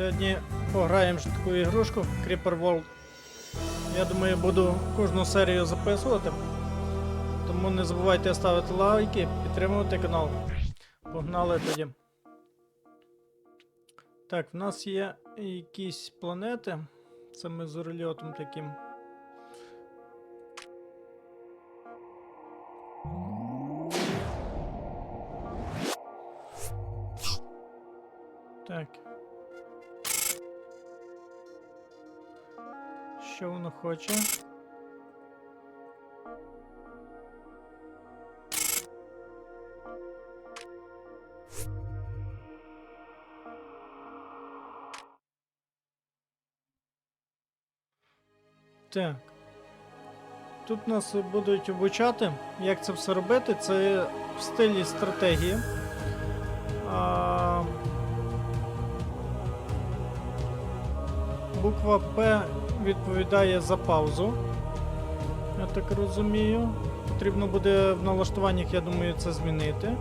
Сьогодні пограємо ж таку ігрушку Creeper World. Я думаю, буду кожну серію записувати. Тому не забувайте ставити лайки, підтримувати канал. Погнали тоді. Так, в нас є якісь планети. Це ми з рельотом таким. Хоче? Так. Тут нас будуть обучати, як це все робити. Це в стилі стратегії. А... Буква П відповідає за паузу. Я так розумію. Потрібно буде в налаштуваннях, я думаю, це змінити.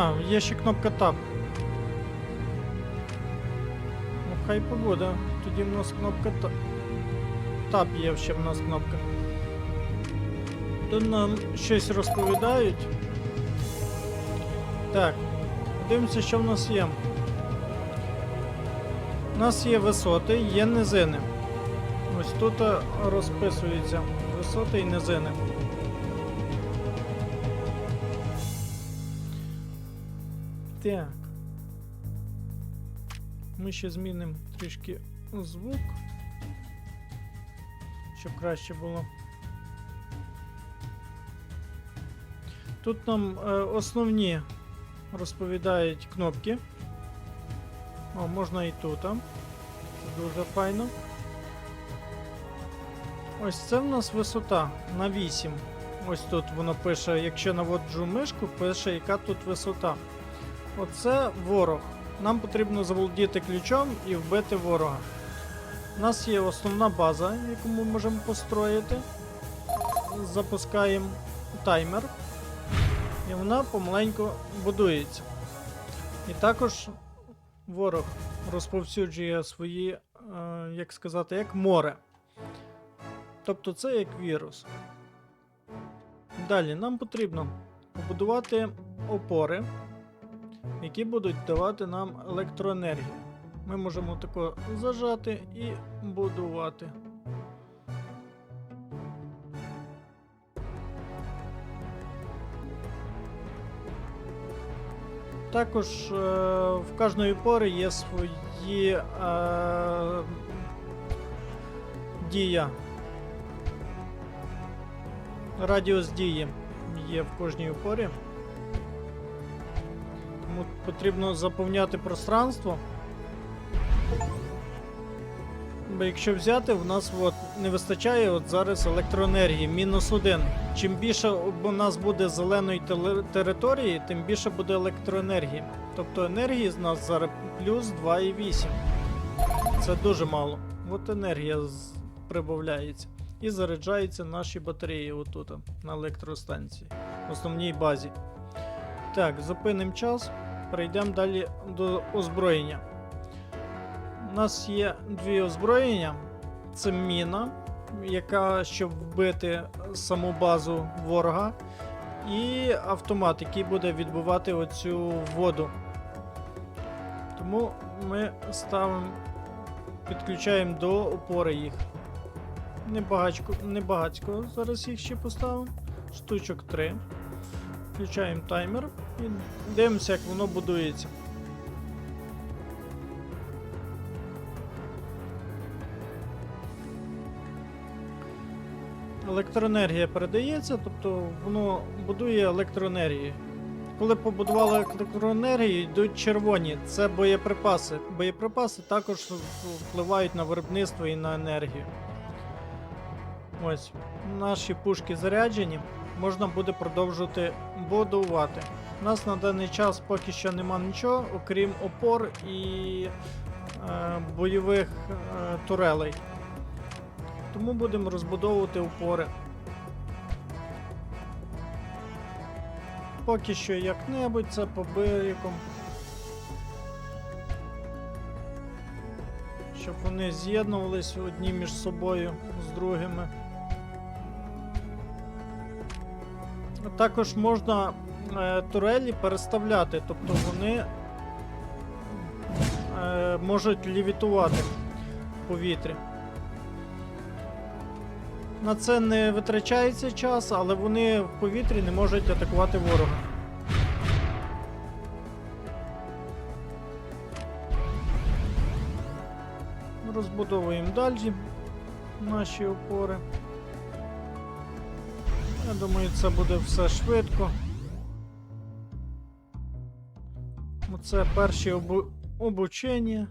А, є ще кнопка Tab. Ну, хай побуде. Тоді в нас кнопка Tab. Tab є ще в нас кнопка. Тут нам щось розповідають. Так. Дивимося, що в нас є. У нас є висоти, є низини. Ось тут е, розписуються висоти і низини. Так. Ми ще змінимо трішки звук, щоб краще було. Тут нам е, основні розповідають кнопки. О, можна і тут. Це дуже файно. Ось це в нас висота на 8. Ось тут воно пише, якщо наводжу мишку, пише, яка тут висота. Оце ворог. Нам потрібно заволодіти ключом і вбити ворога. У нас є основна база, яку ми можемо построїти. Запускаємо таймер. І вона помаленьку будується. І також ворог розповсюджує свої, е, як сказати, як море. Тобто це як вірус. Далі нам потрібно побудувати опори які будуть давати нам електроенергію. Ми можемо тако зажати і будувати. Також е, в кожної пори є свої е, дія. Радіус дії є в кожній опорі. Тому потрібно заповняти пространство. Бо якщо взяти, в нас от не вистачає от зараз електроенергії, мінус один. Чим більше у нас буде зеленої території, тим більше буде електроенергії. Тобто енергії з нас зараз плюс 2,8. Це дуже мало. От енергія прибавляється. І заряджаються наші батареї отут, на електростанції, в основній базі. Так, зупинимо час. Перейдемо далі до озброєння. У нас є дві озброєння. Це міна, яка щоб вбити саму базу ворога. І автомат, який буде відбивати оцю воду. Тому ми ставимо, підключаємо до опори їх. Небагачко, небагацько зараз їх ще поставимо. Штучок 3. Включаємо таймер і дивимося, як воно будується. Електроенергія передається, тобто воно будує електроенергію. Коли побудували електроенергію, йдуть червоні. Це боєприпаси. Боєприпаси також впливають на виробництво і на енергію. Ось, наші пушки заряджені, можна буде продовжувати будувати. У нас на даний час поки що нема нічого, окрім опор і е, бойових е, турелей. Тому будемо розбудовувати опори. Поки що як-небудь це по бирікам. Щоб вони з'єднувались одні між собою з другими. Також можна е, турелі переставляти, тобто вони е, можуть лівітувати в повітрі. На це не витрачається час, але вони в повітрі не можуть атакувати ворога. Розбудовуємо далі наші опори. Я думаю, це буде все швидко. Оце перші обу... обучення.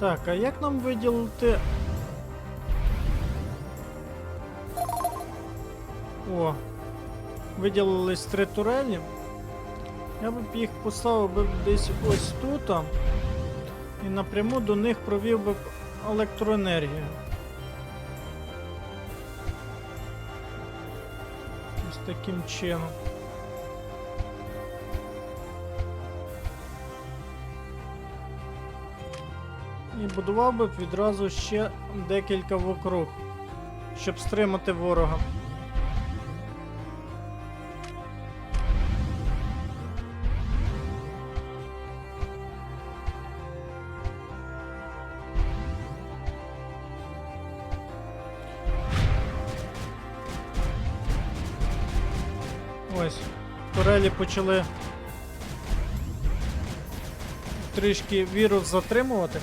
Так, а як нам виділити. О, виділились три турелі. Я б їх поставив би десь ось тут. І напряму до них провів би електроенергію. Ось таким чином. І будував би відразу ще декілька вокруг, щоб стримати ворога. Ось, турелі почали трішки вірус затримувати.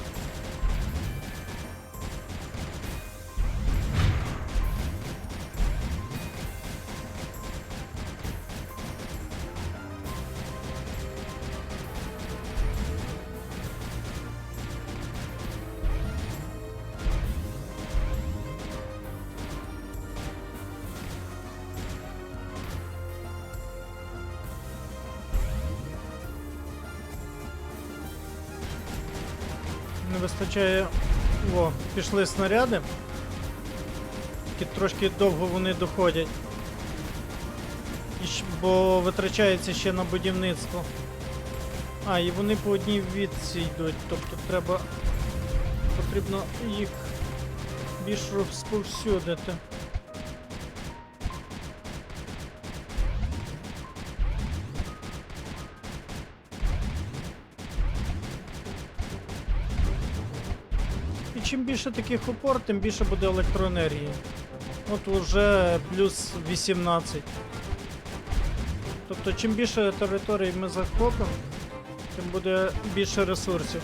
Вистачає. О, пішли снаряди. Трошки довго вони доходять. Бо витрачається ще на будівництво. А, і вони по одній відці йдуть, тобто треба. Потрібно їх більш розповсюдити. Чим більше таких опор, тим більше буде електроенергії. От уже плюс 18. Тобто, чим більше територій ми захопимо, тим буде більше ресурсів.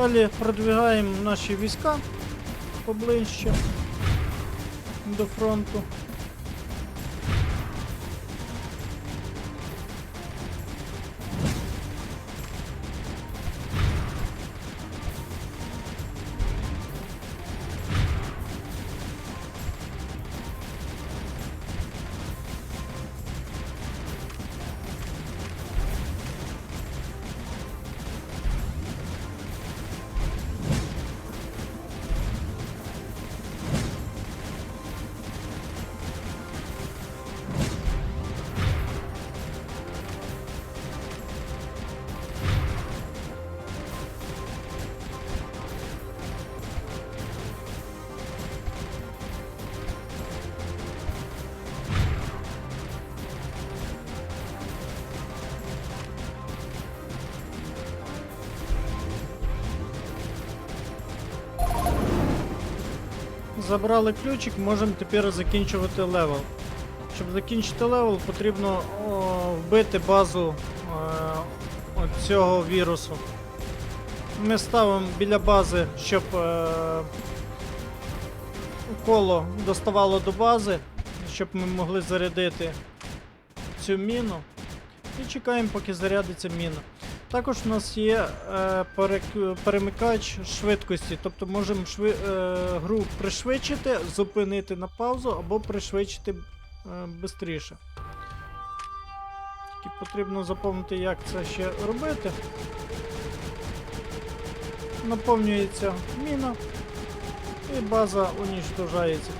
Далі продвигаємо наші війська поближче до фронту. Забрали ключик, можемо тепер закінчувати левел. Щоб закінчити левел, потрібно о, вбити базу е, от цього вірусу. Ми ставимо біля бази, щоб е, коло доставало до бази, щоб ми могли зарядити цю міну. І чекаємо, поки зарядиться міна. Також у нас є е, перемикач швидкості, тобто можемо шви, е, гру пришвидшити, зупинити на паузу або пришвидшити е, швидше. Тільки потрібно запам'ятати, як це ще робити. Наповнюється міна і база унічтожається.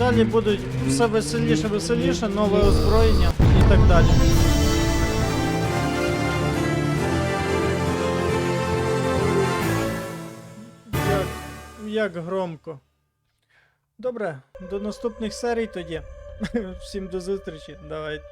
Далі будуть все веселіше, веселіше, нове озброєння і так далі. Як, як громко. Добре, до наступних серій тоді. Всім до зустрічі. Давайте.